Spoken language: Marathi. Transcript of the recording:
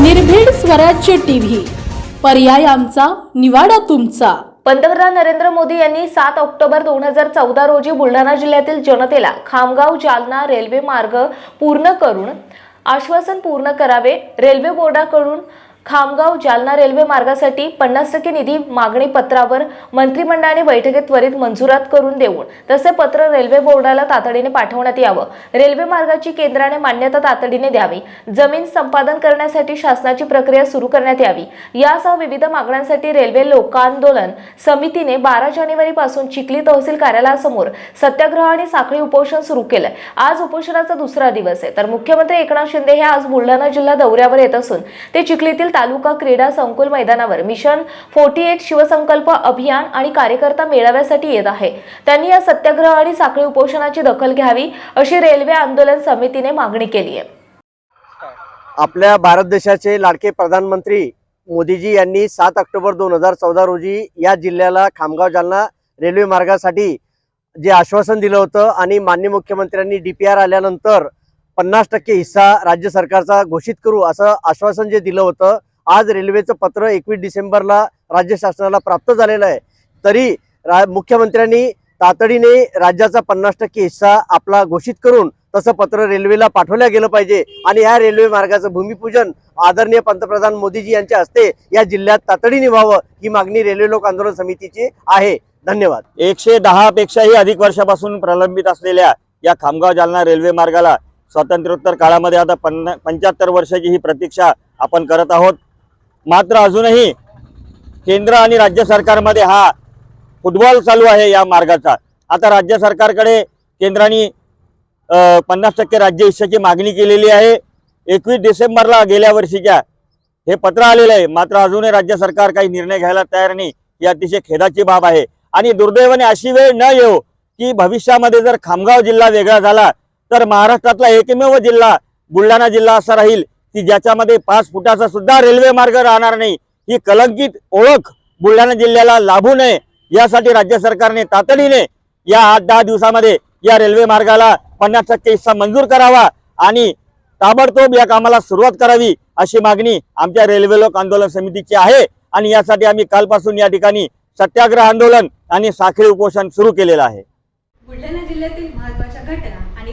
निर्भीड स्वराज्य टीव्ही. पर्याय आमचा निवाडा तुमचा. पंतप्रधान नरेंद्र मोदी यांनी सात ऑक्टोबर दोन हजार चौदा रोजी बुलढाणा जिल्ह्यातील जनतेला खामगाव जालना रेल्वे मार्ग पूर्ण करून आश्वासन पूर्ण करावे. रेल्वे बोर्डाकडून खामगाव जालना रेल्वे मार्गासाठी पन्नास टक्के निधी मागणी पत्रावर मंत्रिमंडळाने बैठकीत त्वरित मंजुरात करून देऊन तसे पत्र रेल्वे बोर्डाला तातडीने पाठवण्यात यावं. रेल्वे मार्गाची केंद्राने मान्यता तातडीने द्यावी. जमीन संपादन करण्यासाठी शासनाची प्रक्रिया सुरू करण्यात यावी. यासह विविध मागण्यांसाठी रेल्वे लोकांदोलन समितीने बारा जानेवारी पासून चिखली तहसील कार्यालयासमोर सत्याग्रह आणि साखळी उपोषण सुरू केलंय. आज उपोषणाचा दुसरा दिवस आहे. तर मुख्यमंत्री एकनाथ शिंदे हे आज बुलढाणा जिल्हा दौऱ्यावर येत असून ते चिखलीतील तालुका क्रीडा संकुल मैदानावर मिशन फोर्टी एट शिवसंकल्प अभियान आणि कार्यकर्ता मेळाव्यासाठी येत आहे. त्यांनी या सत्याग्रह आणि साखळी उपोषणाची दखल घ्यावी अशी रेल्वे आंदोलन समितीने मागणी केली आहे. आपल्या भारत देशाचे लाडके प्रधानमंत्री मोदीजी यांनी सात ऑक्टोबर दोन हजार चौदा रोजी या जिल्ह्याला खामगाव जालना रेल्वे मार्गासाठी जे आश्वासन दिलं होतं आणि माननीय मुख्यमंत्र्यांनी डी पी आर आल्यानंतर पन्नास टक्के हिस्सा राज्य सरकारचा घोषित करू असं आश्वासन जे दिलं होतं आज रेल्वेचं पत्र एकवीस डिसेंबरला राज्य शासनाला प्राप्त झालेलं आहे. तरी रा मुख्यमंत्र्यांनी तातडीने राज्याचा पन्नास टक्के हिस्सा आपला घोषित करून तसं पत्र रेल्वेला पाठवलं गेलं पाहिजे. आणि या रेल्वे मार्गाचं भूमिपूजन आदरणीय पंतप्रधान मोदीजी यांच्या हस्ते या जिल्ह्यात तातडीने व्हावं ही मागणी रेल्वे लोक आंदोलन समितीची आहे. धन्यवाद. एकशे दहा पेक्षाही अधिक वर्षापासून प्रलंबित असलेल्या या खामगाव जालना रेल्वे मार्गाला स्वातंत्र्योत्तर काळामध्ये आता पन्ना पंच्याहत्तर वर्षाची ही प्रतीक्षा आपण करत आहोत. मात्र अजूनही केंद्र आणि राज्य सरकारमध्ये हा फुटबॉल चालू आहे या मार्गाचा. आता राज्य सरकारकडे केंद्राने पन्नास टक्के राज्य हिश्श्याची मागणी केलेली आहे. एकवीस डिसेंबरला गेल्या वर्षीच्या हे पत्र आलेलं आहे. मात्र अजूनही राज्य सरकार काही निर्णय घ्यायला तयार नाही. ही अतिशय खेदाची बाब आहे. आणि दुर्दैवाने अशी वेळ न येऊ की भविष्यामध्ये जर खामगाव जिल्हा वेगळा झाला तर महाराष्ट्रातला एकमेव जिल्हा बुलढाणा जिल्हा असा राहील की ज्याच्यामध्ये पाच फुटाचा सुद्धा रेल्वे मार्ग राहणार नाही. ही कलंकित ओळख बुलढाणा जिल्ह्याला लाभू नये यासाठी राज्य सरकारने तातडीने या आठ दहा दिवसामध्ये या रेल्वे मार्गाला पन्नास टक्के हिस्सा मंजूर करावा आणि ताबडतोब या कामाला सुरुवात करावी अशी मागणी आमच्या रेल्वे लोक आंदोलन समितीची आहे. आणि यासाठी आम्ही कालपासून या ठिकाणी सत्याग्रह आंदोलन आणि साखळी उपोषण सुरू केलेलं आहे बुलढाणा जिल्ह्यातील महत्त्वाच्या घटना आणि